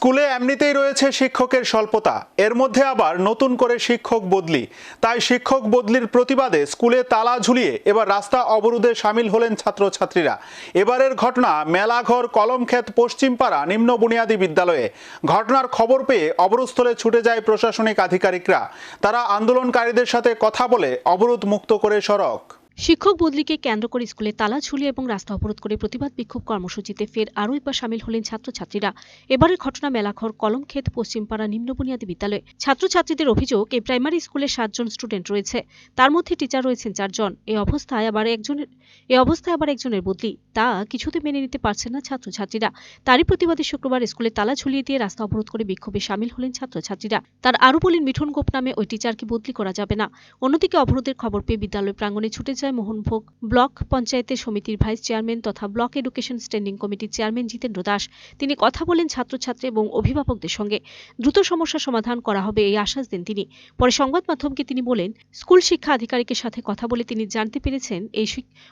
স্কুলে এমনিতেই রয়েছে শিক্ষকের স্বল্পতা। এর মধ্যে আবার নতুন করে শিক্ষক বদলি। তাই শিক্ষক বদলির প্রতিবাদে স্কুলে তালা ঝুলিয়ে এবার রাস্তা অবরোধে সামিল হলেন ছাত্রছাত্রীরা। এবারের ঘটনা মেলাঘর, কলমক্ষেত, পশ্চিমপাড়া, নিম্ন বুনিয়াদী বিদ্যালয়ে। ঘটনার খবর পেয়ে অবরোধস্থলে ছুটে যায় প্রশাসনিক আধিকারিকরা। তারা আন্দোলনকারীদের সাথে কথা বলে অবরোধ মুক্ত করে সড়ক। শিক্ষক বদলিকে কেন্দ্র করে স্কুলে তালা ঝুলিয়ে এবং রাস্তা অবরোধ করে প্রতিবাদ বিক্ষোভ কর্মসূচিতে ফের আরও একবার সামিল হলেন ছাত্রছাত্রীরা। এবারের ঘটনা মেলাঘর, কলমক্ষেত, পশ্চিমপাড়া নিম্ন বুনিয়াদী বিদ্যালয়। ছাত্রছাত্রীদের অভিযোগ, এই প্রাইমারি স্কুলে সাতজন স্টুডেন্ট রয়েছে। তার মধ্যে টিচার রয়েছেন চারজন। এই অবস্থায় আবার একজনের এই অবস্থায় আবার একজনের বদলি। তা কিছুতে মেনে নিতে পারছেন না ছাত্রছাত্রীরা। তারই প্রতিবাদে শুক্রবার স্কুলে তালা ঝুলিয়ে দিয়ে রাস্তা অবরোধ করে বিক্ষোভে সামিল হলেন ছাত্রছাত্রীরা। তার আরও বলেন, মিঠুন গোপ নামে ওই টিচারকে বদলি করা যাবে না। অন্যদিকে অবরোধের খবর পেয়ে বিদ্যালয় প্রাঙ্গণে ছুটে যায় মোহনভোগ ব্লক পঞ্চায়েতের সমিতির ভাইস চেয়ারম্যান তথা ব্লক এডুকেশন স্ট্যান্ডিং কমিটির চেয়ারম্যান জিতেন্দ্র দাস। তিনি কথা বলেন ছাত্রছাত্রী এবং অভিভাবকদের সঙ্গে। দ্রুত সমস্যা সমাধান করা হবে এই আশ্বাস দেন তিনি। পরে সংবাদ মাধ্যমকে তিনি বলেন, স্কুল শিক্ষা আধিকারিকের সাথে কথা বলে তিনি জানতে পেরেছেন, এই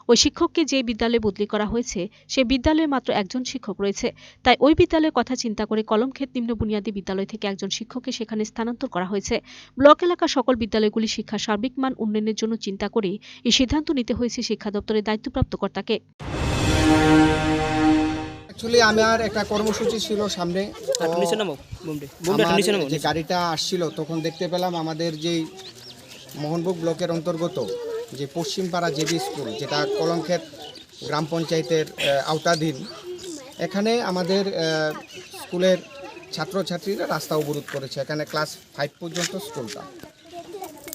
ওই শিক্ষককে যে বিদ্যালয়ে বদলি করা হয়েছে, সে বিদ্যালয়ে মাত্র একজন শিক্ষক রয়েছে। তাই ওই বিদ্যালয়ের কথা চিন্তা করে কলমক্ষেত নিম্ন বুনিয়াদী বিদ্যালয় থেকে একজন শিক্ষককে সেখানে স্থানান্তর করা হয়েছে। ব্লক এলাকার সকল বিদ্যালয়গুলি শিক্ষার সার্বিক মান উন্নয়নের জন্য চিন্তা করে এই সিদ্ধান্ত নিতে হয়েছে শিক্ষা দপ্তরের দায়িত্বপ্রাপ্ত কর্তাকে। অ্যাকচুয়ালি আমার একটা কর্মসূচি ছিল সামনে। নামো যে গাড়িটা আসছিল তখন দেখতে পেলাম আমাদের যেই মোহনবুক ব্লকের অন্তর্গত যে পশ্চিমপাড়া জেবি স্কুল যেটা কলমক্ষেত গ্রাম পঞ্চায়েতের আওতাধীন এখানে আমাদের স্কুলের ছাত্রছাত্রীরা রাস্তা অবরোধ করেছে এখানে ক্লাস ফাইভ পর্যন্ত স্কুলটা।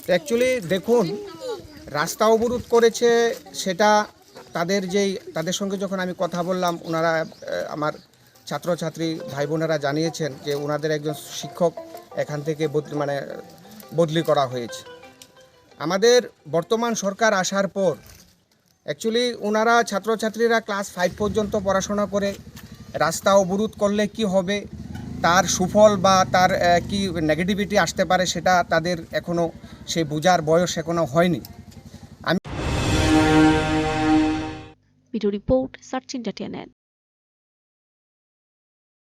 অ্যাকচুয়ালি দেখুন রাস্তা অবরোধ করেছে, সেটা তাদের যেই, তাদের সঙ্গে যখন আমি কথা বললাম, ওনারা আমার ছাত্রছাত্রী ভাই বোনেরা জানিয়েছেন যে ওনাদের একজন শিক্ষক এখান থেকে বদলি মানে বদলি করা হয়েছে। আমাদের বর্তমান সরকার আসার পর অ্যাকচুয়ালি ওনারা ছাত্রছাত্রীরা ক্লাস ফাইভ পর্যন্ত পড়াশোনা করে, রাস্তা অবরোধ করলে কি হবে, তার সুফল বা তার কি নেগেটিভিটি আসতে পারে সেটা তাদের এখনও সেই বোঝার বয়স এখনও হয়নি। Video report search India